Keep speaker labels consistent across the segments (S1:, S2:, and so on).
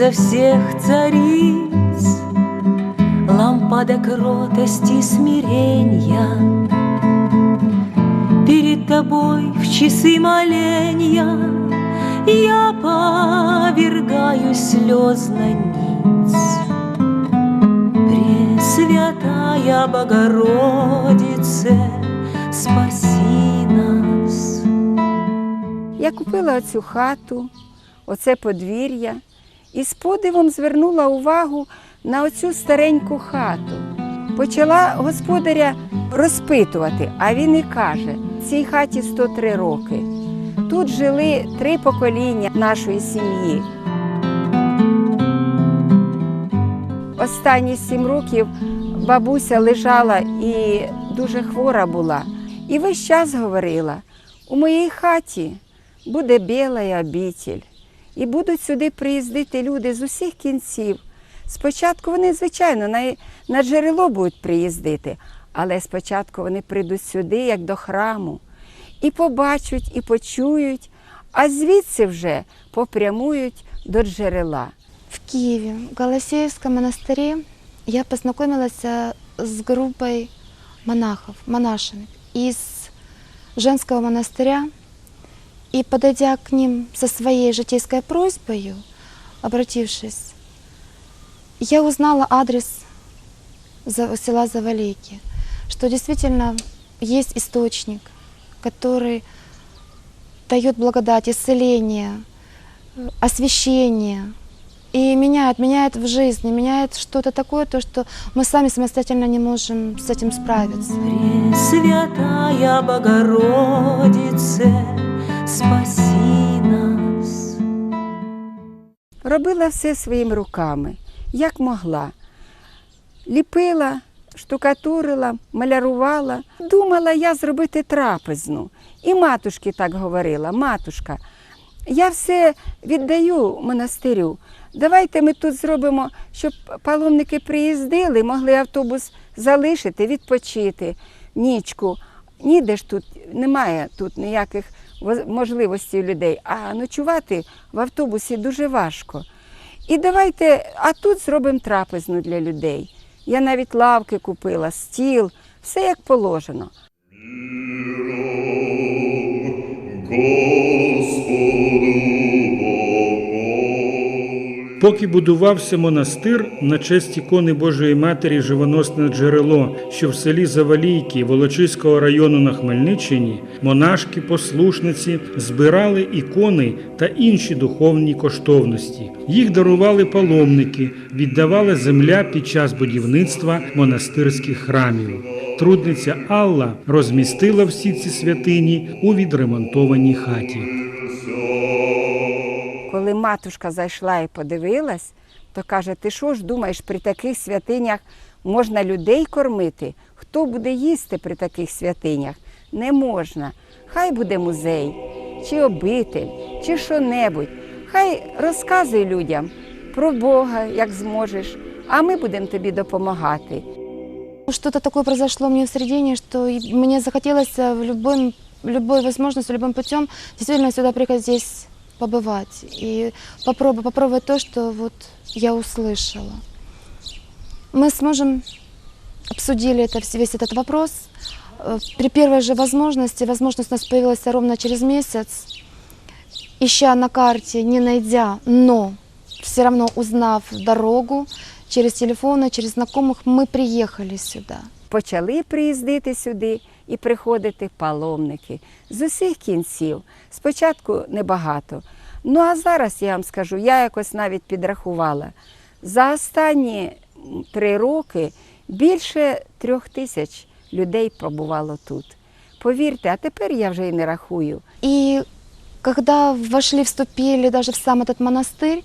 S1: царица всех цариц, Лампада кротости и смирения, Перед тобой в часы моления Я повергаю слезно ниц. Пресвятая Богородице, спаси нас.
S2: Я купила оцю хату, оце подвір'я і з подивом звернула увагу на оцю стареньку хату. Почала господаря розпитувати, а він і каже: цій хаті 103 роки. Тут жили три покоління нашої сім'ї. Останні сім років бабуся лежала і дуже хвора була. І весь час говорила: у моїй хаті буде біла обітель, і будуть сюди приїздити люди з усіх кінців. Спочатку вони, звичайно, на, на джерело будуть приїздити, але спочатку вони прийдуть сюди, як до храму, і побачать, і почують, а звідси вже попрямують до джерела.
S3: В Киеве, в Голосеевском монастыре, я познакомилась э, с группой монахов, монашек из женского монастыря. И подойдя к ним со своей житейской просьбой, обратившись, я узнала адрес села Завалейки, что действительно есть источник, который дает благодать, исцеление, э, освящение, и меняет, меняет в жизни, меняет что-то такое, то, что мы сами самостоятельно не можем с этим справиться.
S1: Пресвятая Богородице, спаси нас.
S2: Робила все своїми руками, як могла. Ліпила, штукатурила, малярувала. Думала я зробити трапезну. І матушки так говорила: матушка, я все віддаю монастирю. Давайте ми тут зробимо, щоб паломники приїздили, могли автобус залишити, відпочити нічку. Ніде ж тут немає тут ніяких у людей, а ночувати в автобусі дуже важко. І давайте, а тут зробимо трапезну для людей. Я навіть лавки купила, стіл, все як положено.
S4: Поки будувався монастир на честь ікони Божої Матері Живоносне джерело, що в селі Завалійки Волочиського району на Хмельниччині, монашки, послушниці збирали ікони та інші духовні коштовності. Їх дарували паломники, віддавала земля під час будівництва монастирських храмів. Трудниця Алла розмістила всі ці святині у відремонтованій хаті
S2: Коли матушка зайшла і подивилась, то каже: ти що ж думаєш, при таких святинях можна людей кормити? Хто буде їсти при таких святинях? Не можна. Хай буде музей, чи обитель, чи що-небудь. Хай розказуй людям про Бога, як зможеш, а ми будемо тобі допомагати.
S3: Что-то такое произошло мне в середине, что и мне захотелось э, в любым, любой возможностью, любым путем действительно сюда приехать здесь побывать и попробовать, попробовать то, что вот я услышала. Мы с мужем обсудили это, весь этот вопрос. Э, При первой же возможности, возможность у нас появилась ровно через месяц, ища на карте, не найдя, но все равно узнав дорогу через телефоны, через знакомых, мы приехали сюда.
S2: Почали приїздити сюди і приходити паломники з усіх кінців. Спочатку небагато. Ну а зараз я вам скажу, я якось навіть підрахувала. За останні м, три роки більше трьох тисяч людей побувало тут. Повірте, а тепер я вже й не рахую.
S3: И когда вошли, вступили даже в сам этот монастырь,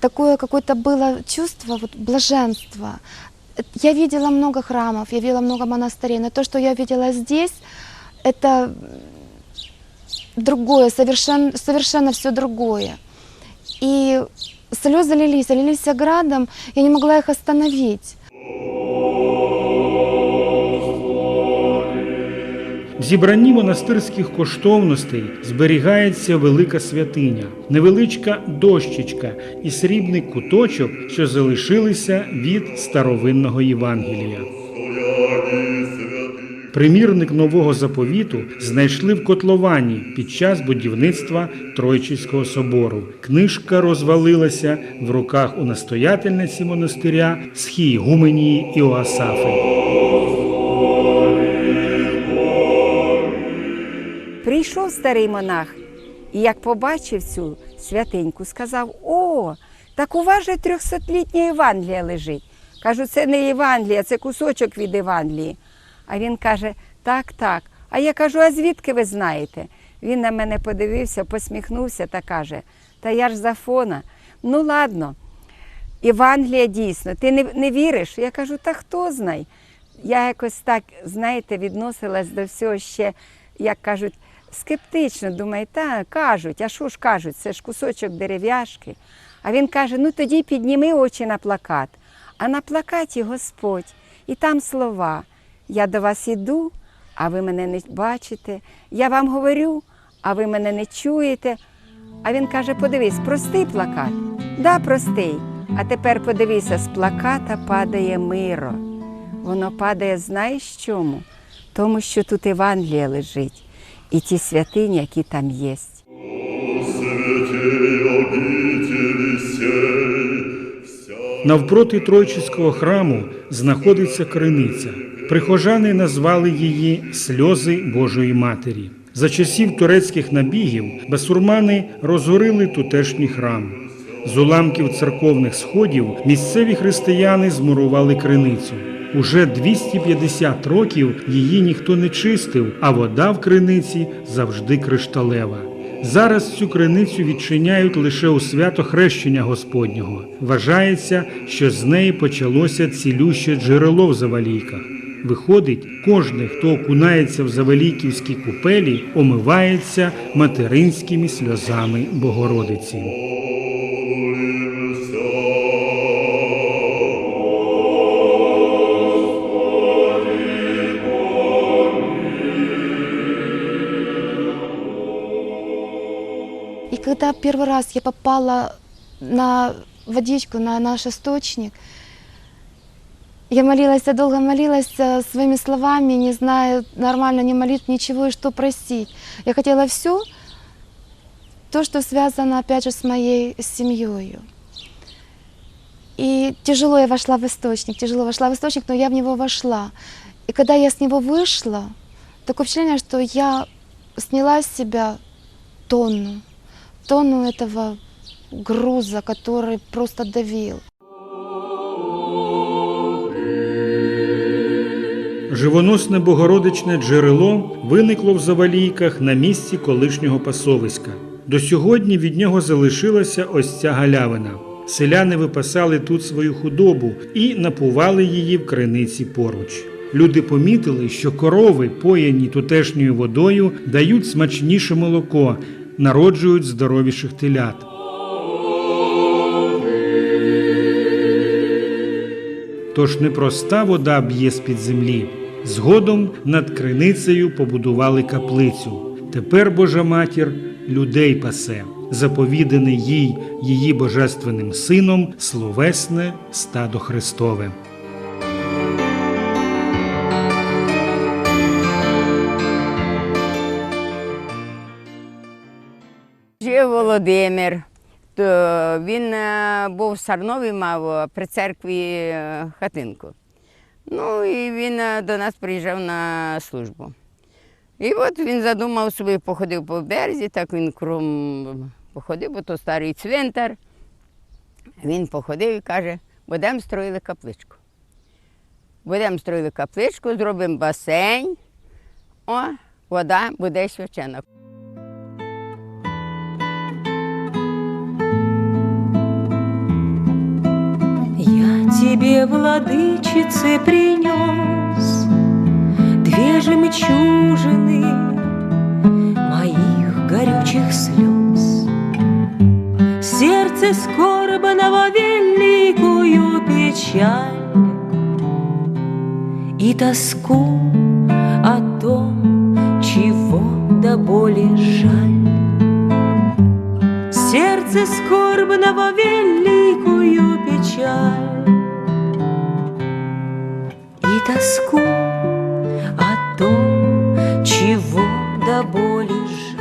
S3: такое какое-то было чувство вот, блаженства. Я видела много храмов, я видела много монастырей, но то, что я видела здесь, это другое, совершенно, совершенно все другое. И слезы лились, а лились градом, я не могла их остановить.
S4: Зібранні монастирських коштовностей зберігається велика святиня, невеличка дощечка і срібний куточок, що залишилися від старовинного Євангелія. Примірник нового заповіту знайшли в котловані під час будівництва Тройчиського собору. Книжка розвалилася в руках у настоятельниці монастиря Схії Гуменії Іоасафи.
S2: Прийшов старий монах і як побачив цю святиньку, сказав: О, так у вас же трьохсотлітня Євангелія лежить. Кажу, це не Євангелія, це кусочок від Євангелії. А він каже: так, так. А я кажу, а звідки ви знаєте? Він на мене подивився, посміхнувся та каже: Та я ж з Афона. Ну ладно, Євангелія дійсно, ти не, не віриш? Я кажу, та хто знає? Я якось так, знаєте, відносилась до всього ще, як кажуть, скептично. Думаю, та кажуть, а що ж кажуть, це ж кусочок дерев'яшки. А він каже: ну тоді підніми очі на плакат. А на плакаті Господь, і там слова. Я до вас іду, а ви мене не бачите. Я вам говорю, а ви мене не чуєте. А він каже: подивись, простий плакат. Да, простий. А тепер подивися, з плаката падає миро. Воно падає, знаєш чому? Тому що тут Евангелія лежить і ті святині, які там є.
S4: Навпроти Тройчиського храму знаходиться криниця. Прихожани назвали її Сльози Божої Матері. За часів турецьких набігів басурмани розорили тутешній храм. З уламків церковних сходів місцеві християни змурували криницю. Уже 250 років її ніхто не чистив, а вода в криниці завжди кришталева. Зараз цю криницю відчиняють лише у свято хрещення Господнього. Вважається, що з неї почалося цілюще джерело в Завалійках. Виходить, кожний, хто окунається в Завалійківській купелі, омивається материнськими сльозами Богородиці.
S3: Когда первый раз я попала на водичку, на наш источник, я молилась, я долго молилась э, своими словами, не знаю, нормально не молитв, ничего, и что просить. Я хотела все, то, что связано, опять же, с моей семьей. И тяжело я вошла в источник, тяжело вошла в источник, но я в него вошла. И когда я с него вышла, такое впечатление, что я сняла с себя тонну, тонну этого груза, который просто давил.
S4: Живоносне богородичне джерело виникло в Завалійках на місці колишнього пасовиська. До сьогодні від нього залишилася ось ця галявина. Селяни випасали тут свою худобу і напували її в криниці поруч. Люди помітили, що корови, пояні тутешньою водою, дають смачніше молоко, народжують здоровіших телят. Тож непроста вода б'є з-під землі. Згодом над криницею побудували каплицю. Тепер Божа матір людей пасе, заповідане їй її божественним сином словесне стадо Христове.
S5: Володимир. То він е, був в Сарнові, мав е, при церкві е, хатинку. Ну і він до нас приїжджав на службу. І от він задумав собі, походив по березі, так він кром походив, бо то старий цвинтар. Він походив і каже, будемо строїли капличку. Будемо строїли капличку, зробимо басейн, о, вода буде свячена.
S1: Тебе, владычице, принес Две жемчужины Моих горючих слез. Сердце скорбного великую печаль И тоску о том, чего до боли жаль. Сердце скорбного великую печаль тоску о том, чего до боли жаль.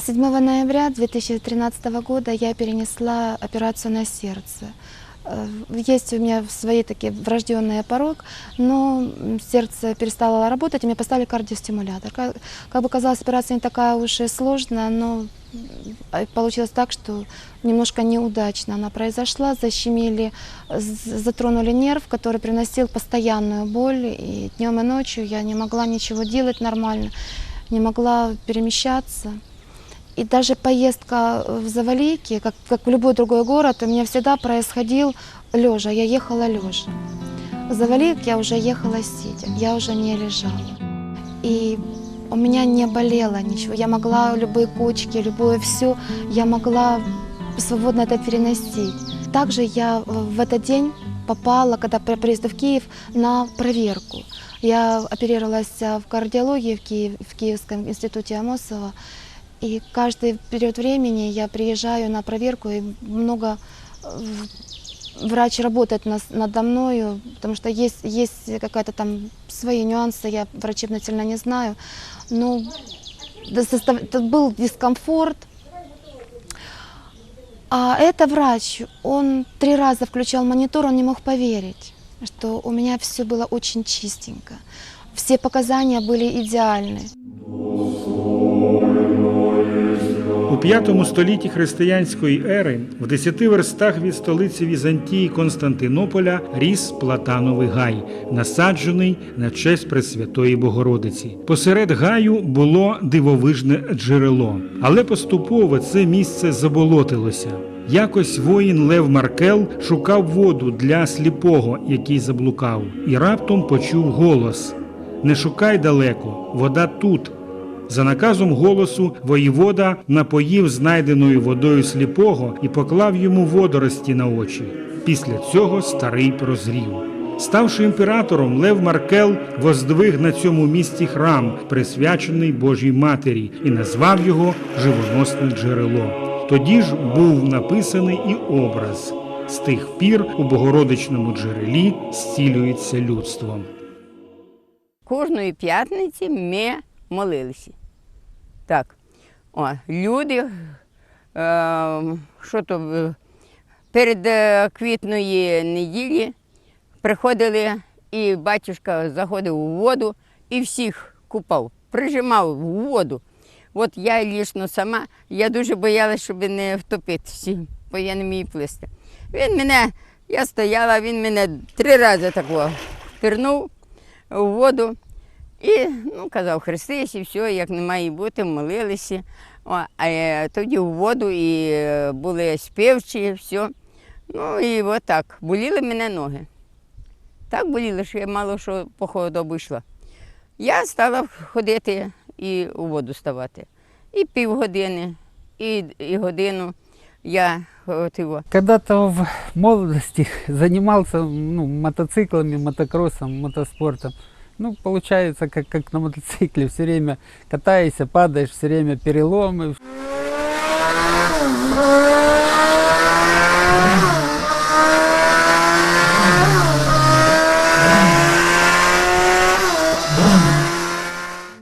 S3: 7 ноября 2013 года я перенесла операцию на сердце. Э, Есть у меня свои такие врожденные порог, но м, сердце перестало работать, и мне поставили кардиостимулятор. Как, как бы казалось, операция не такая уж и сложная, но м, а получилось так, что немножко неудачно она произошла. Защемили, з- затронули нерв, который приносил постоянную боль, и днем и ночью я не могла ничего делать нормально, не могла перемещаться. И даже поездка в Завалийки, как, как в любой другой город, у меня всегда происходил лежа. Я ехала лежа. В Завалийк я уже ехала сидя, я уже не лежала. И у меня не болело ничего. Я могла любые кочки, любое все, я могла свободно это переносить. Также я в этот день попала, когда при приезде в Киев, на проверку. Я оперировалась в кардиологии в, Киев, в Киевском институте Амосова. И каждый период времени я приезжаю на проверку, и много э, врач работает надо мною, потому что есть, есть какая-то там свои нюансы, я врачебно не знаю. Но да, состав- был дискомфорт. А это врач, он три раза включал монитор, он не мог поверить, что у меня все было очень чистенько. Все показания были идеальны.
S4: У п'ятому столітті християнської ери в десяти верстах від столиці Візантії Константинополя ріс Платановий гай, насаджений на честь Пресвятої Богородиці. Посеред гаю було дивовижне джерело, але поступово це місце заболотилося. Якось воїн Лев Маркел шукав воду для сліпого, який заблукав, і раптом почув голос: Не шукай далеко, вода тут. За наказом голосу воєвода напоїв знайденою водою сліпого і поклав йому водорості на очі. Після цього старий прозрів. Ставши імператором, Лев Маркел воздвиг на цьому місці храм, присвячений Божій Матері, і назвав його Живоносне джерело. Тоді ж був написаний і образ. З тих пір у Богородичному джерелі зцілюється людство.
S5: Кожної п'ятниці ми молилися. Так. О, люди, е, що то е, перед е, квітної неділі приходили, і батюшка заходив у воду і всіх купав, прижимав в воду. От я лічно сама, я дуже боялася, щоб не втопитися, бо я не вмію плисти. Він мене, я стояла, він мене три рази такого пірнув у воду. І ну, казав, хрестись і все, як не має бути, молилися. О, а е, тоді в воду і е, були співчі, все. Ну і от так. Боліли мене ноги. Так боліли, що я мало що по ходу йшла. Я стала ходити і у воду ставати. І півгодини, і, і годину я от його.
S6: Когда-то в молодости занимался ну, мотоциклами, мотокроссом, мотоспортом. Ну, получается, как, как на мотоцикле, все время катаешься, падаешь, все время переломы.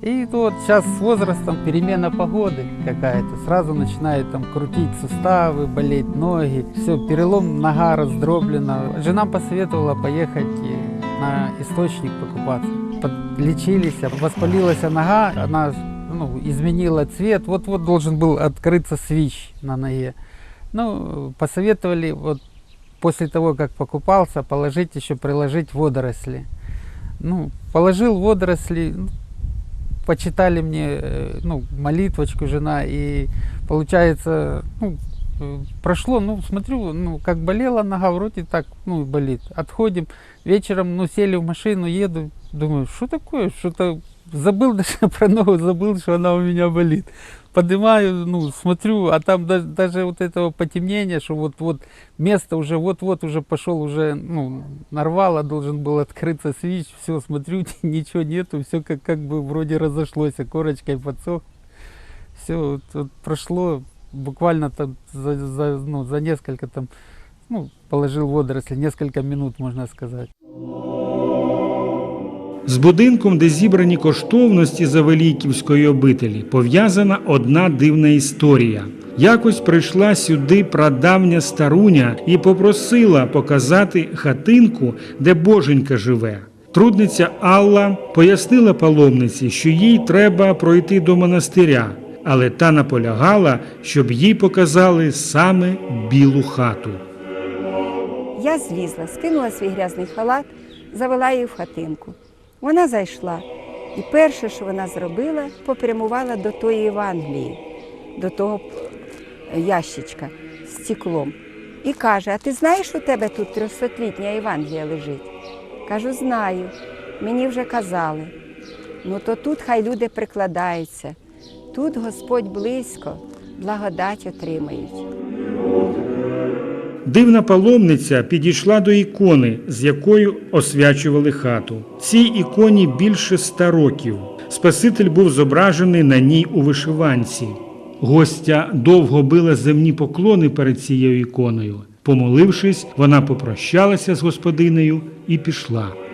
S6: И вот сейчас с возрастом перемена погоды какая-то, сразу начинает там крутить суставы, болеть ноги, все, перелом, нога раздроблена. Жена посоветовала поехать э, на источник покупаться. Подлечились, воспалилась нога, она ну, изменила цвет, вот-вот должен был открыться свищ на ноге. Ну, посоветовали вот после того, как покупался, положить еще, приложить водоросли. Ну, положил водоросли, ну, почитали мне э, ну, молитвочку жена, и получается, ну, прошло, ну, смотрю, ну, как болела нога, вроде так, ну, болит. Отходим, вечером, ну, сели в машину, еду, думаю, что такое, что-то забыл даже про ногу, забыл, что она у меня болит. Поднимаю, ну, смотрю, а там даже, даже вот этого потемнения, что вот-вот место уже вот-вот уже пошел, уже, ну, нарвало, должен был открыться свич, все, смотрю, ничего нету, все как, как бы вроде разошлось, а корочкой подсох. Все вот, вот прошло буквально там за, за, ну, за несколько там, ну, положил водоросли, несколько минут, можно сказать.
S4: З будинком, де зібрані коштовності Завеліківської обителі, пов'язана одна дивна історія. Якось прийшла сюди прадавня старуня і попросила показати хатинку, де боженька живе. Трудниця Алла пояснила паломниці, що їй треба пройти до монастиря, але та наполягала, щоб їй показали саме білу хату.
S2: Я злізла, скинула свій грязний халат, завела її в хатинку. Вона зайшла, і перше, що вона зробила, попрямувала до тої Євангелії, до того ящичка з стеклом. І каже: А ти знаєш, у тебе тут трьохсотлітня Євангелія лежить? Кажу, знаю, мені вже казали. Ну то тут хай люди прикладаються. Тут Господь близько, благодать отримають.
S4: Дивна паломниця підійшла до ікони, з якою освячували хату. Цій іконі більше ста років. Спаситель був зображений на ній у вишиванці. Гостя довго била земні поклони перед цією іконою. Помолившись, вона попрощалася з господинею і пішла.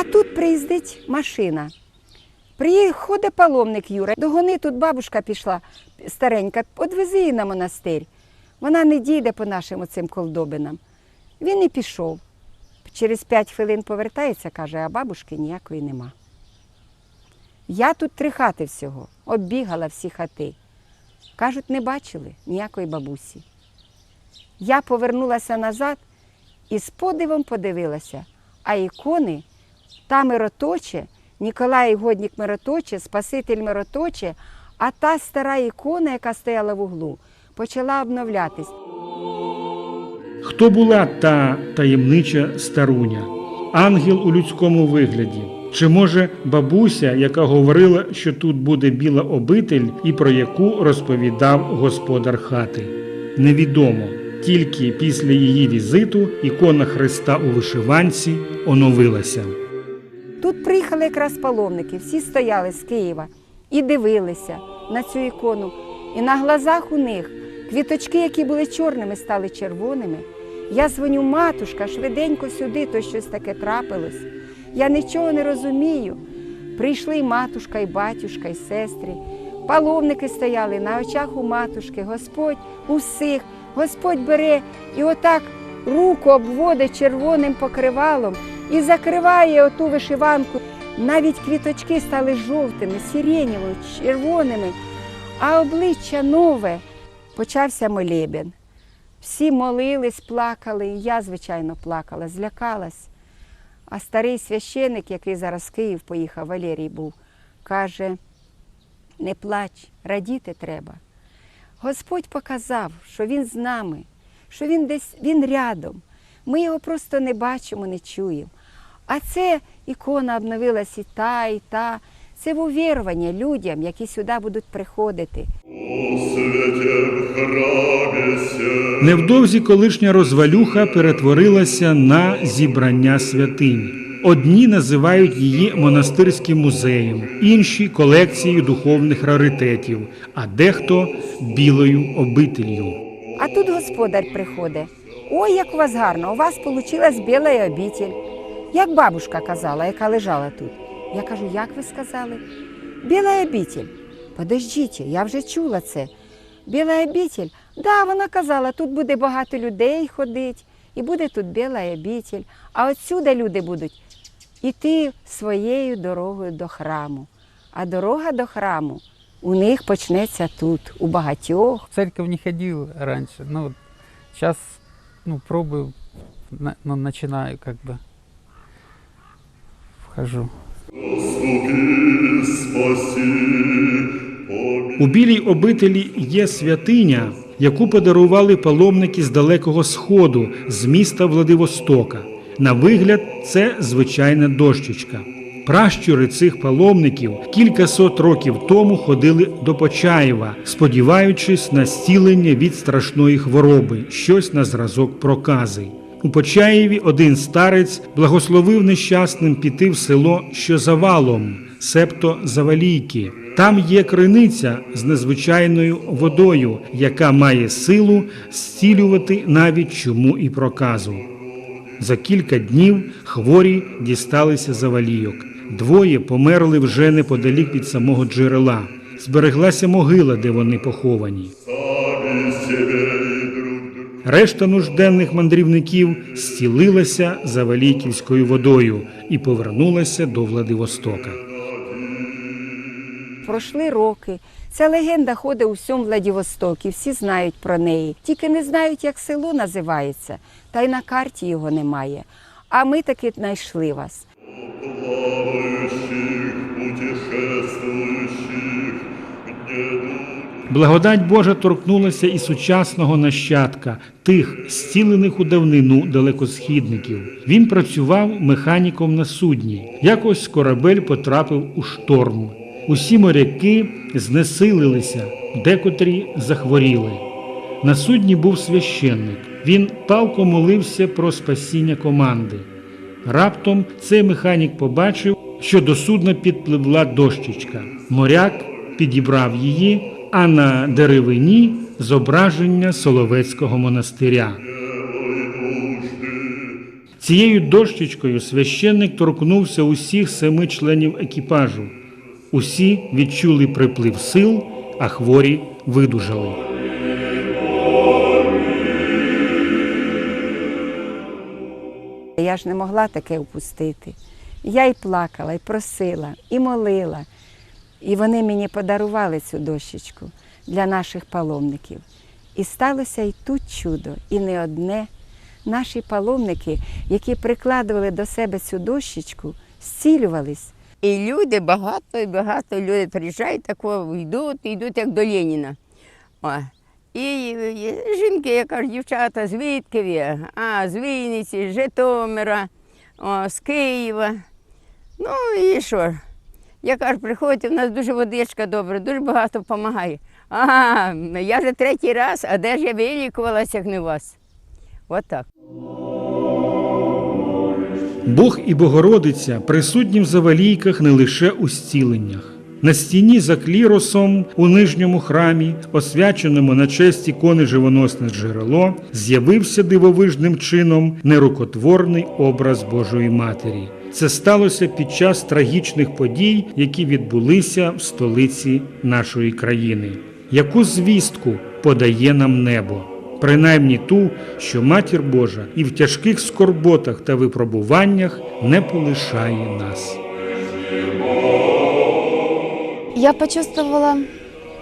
S2: А тут приїздить машина. Приходить паломник Юра. Догони тут бабушка пішла старенька, одвези її на монастир. Вона не дійде по нашим оцим колдобинам. Він і пішов. Через п'ять хвилин повертається, каже, а бабушки ніякої нема. Я тут три хати всього, оббігала всі хати. Кажуть, не бачили ніякої бабусі. Я повернулася назад і з подивом подивилася, а ікони та мироточе, Ніколай Годнік мироточе, Спаситель мироточе, а та стара ікона, яка стояла в углу, почала обновлятись.
S4: Хто була та таємнича старуня? Ангел у людському вигляді? Чи може бабуся, яка говорила, що тут буде біла обитель, і про яку розповідав господар хати? Невідомо. Тільки після її візиту ікона Христа у вишиванці оновилася.
S2: Тут приїхали якраз паломники, всі стояли з Києва і дивилися на цю ікону. І на глазах у них квіточки, які були чорними, стали червоними. Я дзвоню, матушка, швиденько сюди, то щось таке трапилось. Я нічого не розумію. Прийшли і матушка, і батюшка, і сестри. Паломники стояли на очах у матушки. Господь усіх, Господь бере і отак руку обводить червоним покривалом і закриває оту вишиванку. Навіть квіточки стали жовтими, сиренєвими, червоними, а обличчя нове. Почався молебен. Всі молились, плакали, і я, звичайно, плакала, злякалась. А старий священик, який зараз в Київ поїхав, Валерій був, каже: не плач, радіти треба. Господь показав, що Він з нами, що Він десь він рядом. Ми його просто не бачимо, не чуємо. А це ікона обновилась і та, і та. Це вірування людям, які сюди будуть приходити.
S4: Невдовзі колишня розвалюха перетворилася на зібрання святинь. Одні називають її монастирським музеєм, інші колекцією духовних раритетів, а дехто білою обителью.
S2: А тут господар приходить. Ой, як у вас гарно, у вас вийшла біла обітель. Як бабушка казала, яка лежала тут. Я кажу, як ви сказали? Біла обітель. Подождіть, я вже чула це. Біла обітель. Да, вона казала, тут буде багато людей ходить, і буде тут біла обітель. А отсюди люди будуть іти своєю дорогою до храму. А дорога до храму у них почнеться тут, у багатьох.
S6: В церковь не ходил раньше, но вот сейчас ну, пробую, ну, начинаю как бы. Вхожу.
S4: У білій обителі є святиня, яку подарували паломники з далекого сходу, з міста Владивостока. На вигляд, це звичайна дощечка. Пращури цих паломників кількасот років тому ходили до Почаєва, сподіваючись на зцілення від страшної хвороби, щось на зразок прокази. У Почаєві один старець благословив нещасним піти в село, що за валом, себто Завалійки. Там є криниця з незвичайною водою, яка має силу зцілювати навіть чуму і проказу. За кілька днів хворі дісталися завалійок. Двоє померли вже неподалік від самого джерела. Збереглася могила, де вони поховані. Решта нужденних мандрівників зцілилася завалійківською водою і повернулася до Владивостока.
S2: Пройшли роки. Ця легенда ходить у всьому Владивостокі, всі знають про неї. Тільки не знають, як село називається, та й на карті його немає. А ми таки знайшли вас.
S4: Благодать Божа торкнулася і сучасного нащадка, тих зцілених у давнину далекосхідників. Він працював механіком на судні. Якось корабель потрапив у шторм. Усі моряки знесилилися, декотрі захворіли. На судні був священник. Він палко молився про спасіння команди. Раптом цей механік побачив, що до судна підпливла дощечка. Моряк підібрав її, а на деревині зображення Соловецького монастиря. Цією дощечкою священник торкнувся усіх семи членів екіпажу. Усі відчули приплив сил, а хворі видужали.
S2: Я ж не могла таке впустити. Я й плакала, і просила, і молила. І вони мені подарували цю дощечку для наших паломників. І сталося і тут чудо, і не одне. Наші паломники, які прикладували до себе цю дощечку, зцілювались.
S5: І люди багато і багато люди приїжджають, тако йдуть, йдуть як до Леніна. О. І, і жінки, я кажу, дівчата, звідки ви? А, з Вінниці, з Житомира, о, з Києва. Ну і що? Я кажу, приходьте, в нас дуже водичка добра, дуже багато допомагає. Ага, я вже третій раз, а де ж я вилікувалася, як не у вас? От так.
S4: Бог і Богородиця присутні в завалійках не лише у зціленнях. На стіні за кліросом у нижньому храмі, освяченому на честь ікони живоносне джерело, з'явився дивовижним чином нерукотворний образ Божої Матері. Це сталося під час трагічних подій, які відбулися в столиці нашої країни. Яку звістку подає нам небо? Принаймні ту, що Матір Божа і в тяжких скорботах та випробуваннях не полишає нас.
S3: Я почувствовала,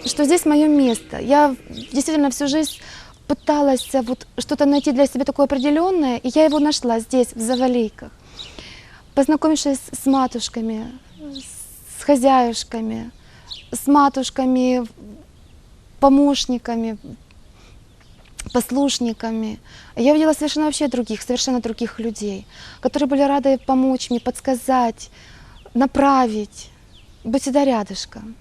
S3: что здесь мое место. Я действительно всю жизнь пыталась э, вот что-то найти для себя такое определенное, и я его нашла здесь, в Завалейках. Познакомившись с матушками, с хозяюшками, с матушками, помощниками, послушниками. Я видела совершенно вообще других, совершенно других людей, которые были рады помочь мне, подсказать, направить, быть всегда рядышком.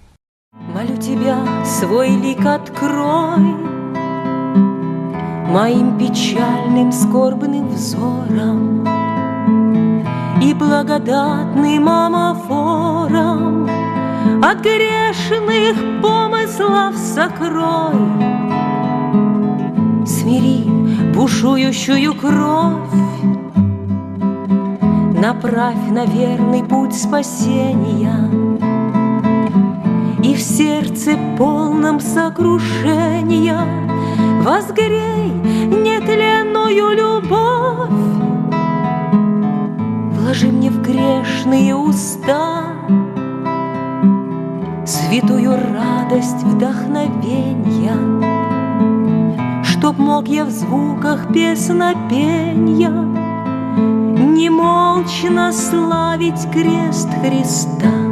S1: Молю тебя, свой лик открой Моим печальным скорбным взором И благодатным амафором От грешных помыслов сокрой. Смири бушующую кровь Направь на верный путь спасения. И в сердце полном сокрушения Возгрей нетленную любовь Вложи мне в грешные уста Святую радость вдохновенья Чтоб мог я в звуках песнопенья Немолчно славить крест Христа